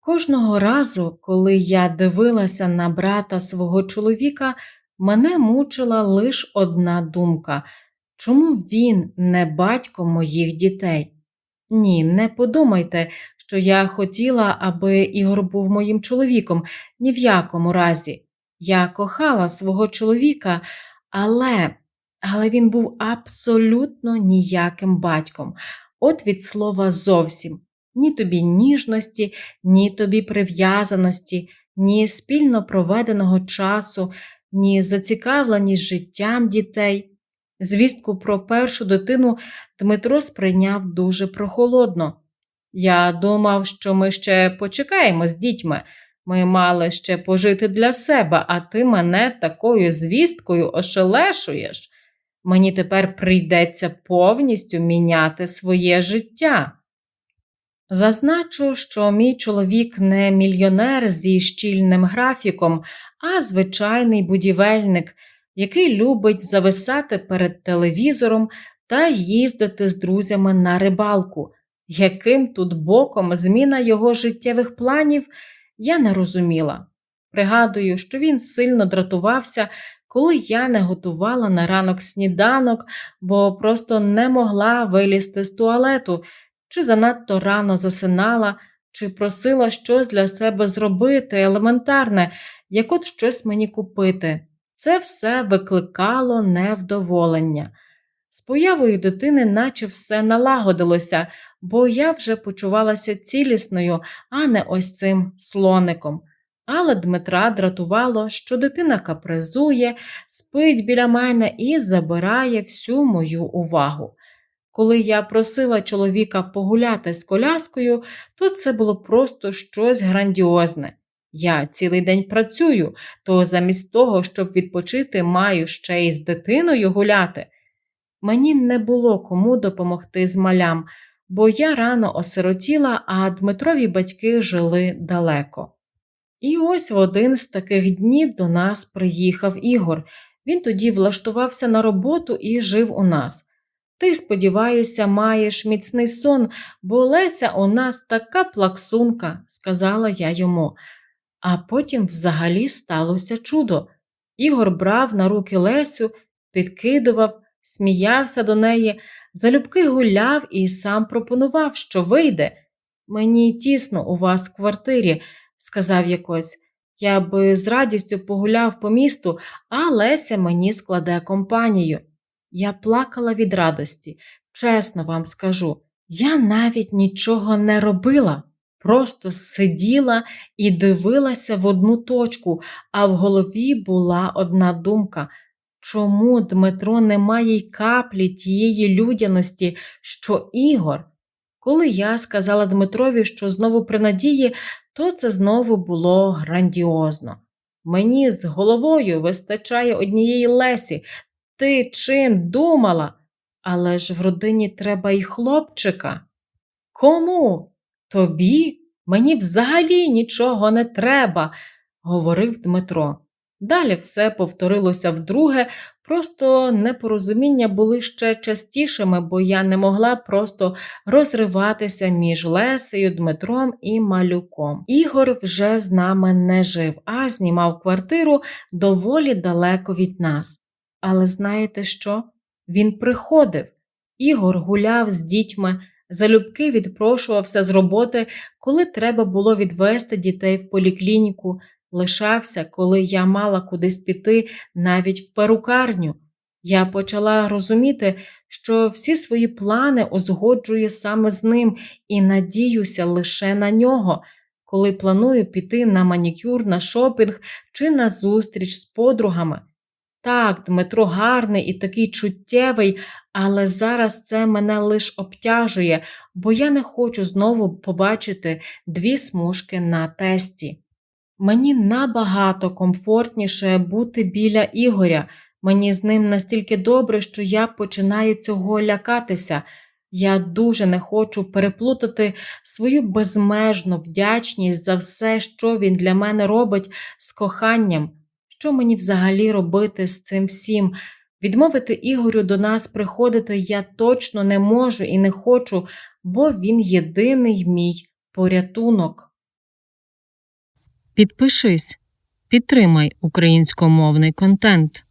Кожного разу, коли я дивилася на брата свого чоловіка, мене мучила лише одна думка чому він не батько моїх дітей? Ні, не подумайте, що я хотіла, аби Ігор був моїм чоловіком, ні в якому разі. Я кохала свого чоловіка, але, але він був абсолютно ніяким батьком. От від слова зовсім ні тобі ніжності, ні тобі прив'язаності, ні спільно проведеного часу, ні зацікавленість життям дітей. Звістку про першу дитину Дмитро сприйняв дуже прохолодно. Я думав, що ми ще почекаємо з дітьми. Ми мали ще пожити для себе, а ти мене такою звісткою ошелешуєш. Мені тепер прийдеться повністю міняти своє життя. Зазначу, що мій чоловік не мільйонер зі щільним графіком, а звичайний будівельник, який любить зависати перед телевізором та їздити з друзями на рибалку. Яким тут боком зміна його життєвих планів, я не розуміла. Пригадую, що він сильно дратувався, коли я не готувала на ранок сніданок, бо просто не могла вилізти з туалету чи занадто рано засинала, чи просила щось для себе зробити, елементарне, як от щось мені купити. Це все викликало невдоволення. З появою дитини, наче все налагодилося, бо я вже почувалася цілісною, а не ось цим слоником. Але Дмитра дратувало, що дитина капризує, спить біля мене і забирає всю мою увагу. Коли я просила чоловіка погуляти з коляскою, то це було просто щось грандіозне. Я цілий день працюю, то замість того, щоб відпочити, маю ще й з дитиною гуляти. Мені не було кому допомогти з малям, бо я рано осиротіла, а Дмитрові батьки жили далеко. І ось в один з таких днів до нас приїхав Ігор. Він тоді влаштувався на роботу і жив у нас. Ти, сподіваюся, маєш міцний сон, бо Леся у нас така плаксунка, сказала я йому. А потім взагалі сталося чудо. Ігор брав на руки Лесю, підкидував, сміявся до неї, залюбки гуляв і сам пропонував, що вийде. Мені тісно у вас в квартирі, сказав якось. Я би з радістю погуляв по місту, а Леся мені складе компанію. Я плакала від радості, чесно вам скажу, я навіть нічого не робила, просто сиділа і дивилася в одну точку, а в голові була одна думка. Чому Дмитро не має й каплі тієї людяності, що Ігор? Коли я сказала Дмитрові, що знову при надії, то це знову було грандіозно. Мені з головою вистачає однієї Лесі, ти чим думала? Але ж в родині треба й хлопчика. Кому? Тобі? Мені взагалі нічого не треба, говорив Дмитро. Далі все повторилося вдруге, просто непорозуміння були ще частішими, бо я не могла просто розриватися між Лесею, Дмитром і малюком. Ігор вже з нами не жив, а знімав квартиру доволі далеко від нас. Але знаєте що? Він приходив. Ігор гуляв з дітьми, залюбки відпрошувався з роботи, коли треба було відвести дітей в поліклініку, лишався, коли я мала кудись піти, навіть в перукарню. Я почала розуміти, що всі свої плани узгоджує саме з ним і надіюся лише на нього, коли планую піти на манікюр, на шопінг чи на зустріч з подругами. Так, Дмитро гарний і такий чуттєвий, але зараз це мене лиш обтяжує, бо я не хочу знову побачити дві смужки на тесті. Мені набагато комфортніше бути біля Ігоря, мені з ним настільки добре, що я починаю цього лякатися. Я дуже не хочу переплутати свою безмежну вдячність за все, що він для мене робить з коханням. Що мені взагалі робити з цим всім? Відмовити Ігорю до нас приходити я точно не можу і не хочу, бо він єдиний мій порятунок. Підпишись, підтримай українськомовний контент.